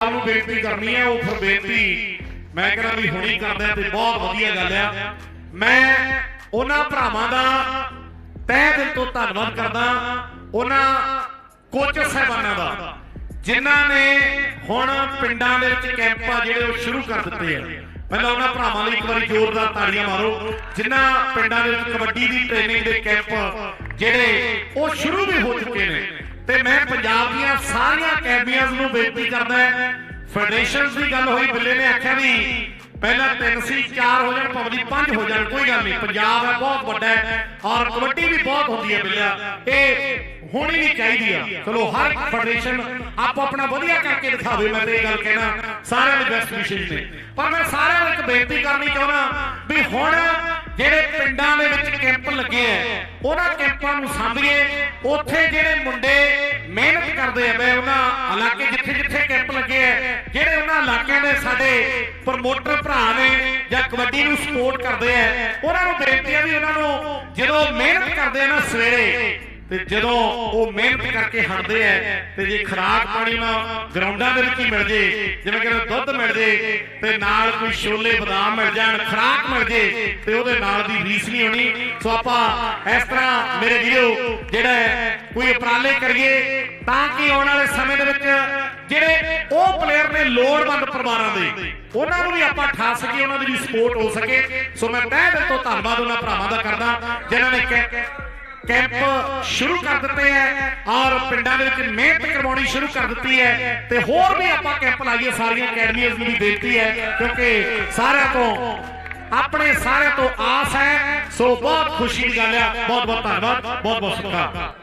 ਨੂੰ ਬੇਨਤੀ ਕਰਨੀ ਹੈ, ਉਹ ਫਿਰ ਬੇਨਤੀ ਮੈਂ ਕਹਿੰਦਾ ਵੀ ਹੁਣੀ ਕਰਦਾ ਤੇ ਬਹੁਤ ਵਧੀਆ ਗੱਲ ਆ। ਮੈਂ ਉਹਨਾਂ ਭਰਾਵਾਂ ਦਾ ਤਹਿ ਦਿਲ ਤੋਂ ਧੰਨਵਾਦ ਕਰਦਾ, ਉਹਨਾਂ ਕੋਚ ਸਾਹਿਬਾਨਾਂ ਦਾ, ਜਿਨ੍ਹਾਂ ਨੇ ਹੁਣ ਪਿੰਡਾਂ ਦੇ ਵਿੱਚ ਕੈਂਪ ਆ ਜਿਹੜੇ ਉਹ ਸ਼ੁਰੂ ਕਰ ਦਿੱਤੇ ਆ। ਪਹਿਲਾਂ ਉਹਨਾਂ ਭਰਾਵਾਂ ਲਈ ਇੱਕ ਵਾਰੀ ਜ਼ੋਰਦਾਰ ਤਾੜੀਆਂ ਮਾਰੋ, ਜਿਨ੍ਹਾਂ ਪਿੰਡਾਂ ਦੇ ਵਿੱਚ ਕਬੱਡੀ ਦੀ ਟ੍ਰੇਨਿੰਗ ਦੇ ਕੈਂਪ ਜਿਹੜੇ ਉਹ ਸ਼ੁਰੂ ਵੀ ਹੋ ਚੁੱਕੇ ਨੇ। ਤੇ ਮੈਂ ਪੰਜਾਬ ਦੀਆਂ ਸਾਰੀਆਂ ਅਕੈਡਮੀਆਂ ਨੂੰ ਬੇਨਤੀ ਕਰਦਾ ਫੈਡਰੇਸ਼ਨਸ ਦੀ ਗੱਲ ਹੋਈ, ਬੱਲੇ ਨੇ ਆਖਿਆ ਵੀ ਪਹਿਲਾਂ ਤਿੰਨ ਸੀ, ਚਾਰ ਹੋ ਜਾਣ ਭਾਵੇਂ ਪੰਜ ਹੋ ਜਾਣ, ਕੋਈ ਗੱਲ ਨਹੀਂ। ਪੰਜਾਬ ਹੈ, ਬਹੁਤ ਵੱਡਾ ਹੈ ਔਰ ਕਬੱਡੀ ਵੀ ਬਹੁਤ ਹੁੰਦੀ ਹੈ ਬਿੱਲਿਆ ਇਹ ਹੋਣੀ ਵੀ ਚਾਹੀਦੀ ਆ। ਚਲੋ, ਹਰ ਫੈਡਰੇਸ਼ਨ ਆਪੋ ਆਪਣਾ ਵਧੀਆ ਕਰਕੇ ਦਿਖਾਵੇ, ਮੈਂ ਤੇ ਇਹ ਗੱਲ ਕਹਿਣਾ। ਸਾਰਿਆਂ ਦੇ ਬੈਸਟ ਵਿਸ਼ੇਸ਼ ਨੇ। ਪਰ ਮੈਂ ਸਾਰਿਆਂ ਨੂੰ ਇੱਕ ਬੇਨਤੀ ਕਰਨੀ ਚਾਹੁੰਦਾ ਵੀ ਹੁਣ ਜਿਹੜੇ ਪਿੰਡਾਂ ਦੇ ਵਿੱਚ ਕੈਂਪ ਲੱਗੇ ਆ, ਉਹਨਾਂ ਕੈਂਪਾਂ ਨੂੰ ਸਾਂਭੀਏ। ਉੱਥੇ ਜਿਹੜੇ ਮੁੰਡੇ ਮਿਹਨਤ ਕਰਦੇ ਆ, ਮੈਂ ਉਹਨਾਂ ਇਲਾਕੇ ਜਿੱਥੇ ਜਿੱਥੇ ਕੈਂਪ ਲੱਗੇ ਆ ਜਿਹੜੇ ਸਾਡੇ ਪ੍ਰਮੋਟਰ ਭਰਾ ਨੇ ਜਾਂ ਕਬੱਡੀ ਨੂੰ ਸਪੋਰਟ ਕਰਦੇ ਆ ਉਹਨਾਂ ਨੂੰ ਬੇਨਤੀ ਆ ਵੀ ਉਹਨਾਂ ਨੂੰ ਜਦੋਂ ਮਿਹਨਤ ਕਰਦੇ ਆ ਨਾ ਸਵੇਰੇ ਤੇ ਜਦੋਂ ਉਹ ਮਿਹਨਤ ਕਰਕੇ ਹਟਦੇ ਐ ਤੇ ਜੇ ਖਰਾਕ ਪਾਣੀ ਨਾ ਗਰਾਊਂਡਾਂ ਦੇ ਵਿੱਚ ਹੀ ਮਿਲ ਜੇ ਜਿਵੇਂ ਕਿ ਦੁੱਧ ਮਿਲ ਜੇ ਤੇ ਨਾਲ ਕੋਈ ਛੋਲੇ ਬਦਾਮ ਮਿਲ ਜਾਣ ਖਰਾਕ ਮਿਲ ਜੇ ਤੇ ਉਹਦੇ ਨਾਲ ਦੀ ਰੀਸ ਨਹੀਂ ਹੋਣੀ। ਸੋ ਆਪਾਂ ਇਸ ਤਰ੍ਹਾਂ ਮੇਰੇ ਵੀਰੋ ਜਿਹੜਾ ਹੈ, ਕੋਈ ਉਪਰਾਲੇ ਕਰੀਏ ਤਾਂ ਕਿ ਆਉਣ ਵਾਲੇ ਸਮੇਂ ਦੇ ਵਿੱਚ ਜਿਹੜੇ ਉਹ ਪਲੇਅਰ ਨੇ ਲੋੜਵੰਦ ਪਰਿਵਾਰਾਂ ਦੇ, ਉਹਨਾਂ ਨੂੰ ਵੀ ਆਪਾਂ ਠਾ ਸਕੀਏ, ਉਹਨਾਂ ਦੀ ਵੀ ਸਪੋਰਟ ਹੋ ਸਕੇ। ਸੋ ਮੈਂ ਤਹਿ ਦਿਲ ਤੋਂ ਧੰਨਵਾਦ ਉਹਨਾਂ ਭਰਾਵਾਂ ਦਾ ਕਰਦਾ, ਜਿਨ੍ਹਾਂ ਨੇ ਕੈਂਪ ਸ਼ੁਰੂ ਕਰ ਦਿੱਤੇ ਹੈ ਔਰ ਪਿੰਡਾਂ ਦੇ ਵਿੱਚ ਮਿਹਨਤ ਕਰਵਾਉਣੀ ਸ਼ੁਰੂ ਕਰ ਦਿੱਤੀ ਹੈ। ਤੇ ਹੋਰ ਵੀ ਆਪਾਂ ਕੈਂਪ ਲਾਈਏ, ਸਾਰੀਆਂ ਅਕੈਡਮੀਆਂ ਨੂੰ ਵੀ ਬੇਨਤੀ ਹੈ, ਕਿਉਂਕਿ ਸਾਰਿਆਂ ਤੋਂ ਆਪਣੇ ਸਾਰਿਆਂ ਤੋਂ ਆਸ ਹੈ। ਸੋ ਬਹੁਤ ਖੁਸ਼ੀ ਦੀ ਗੱਲ ਹੈ ਬਹੁਤ ਬਹੁਤ ਧੰਨਵਾਦ ਬਹੁਤ ਬਹੁਤ ਸਤਿਕਾਰ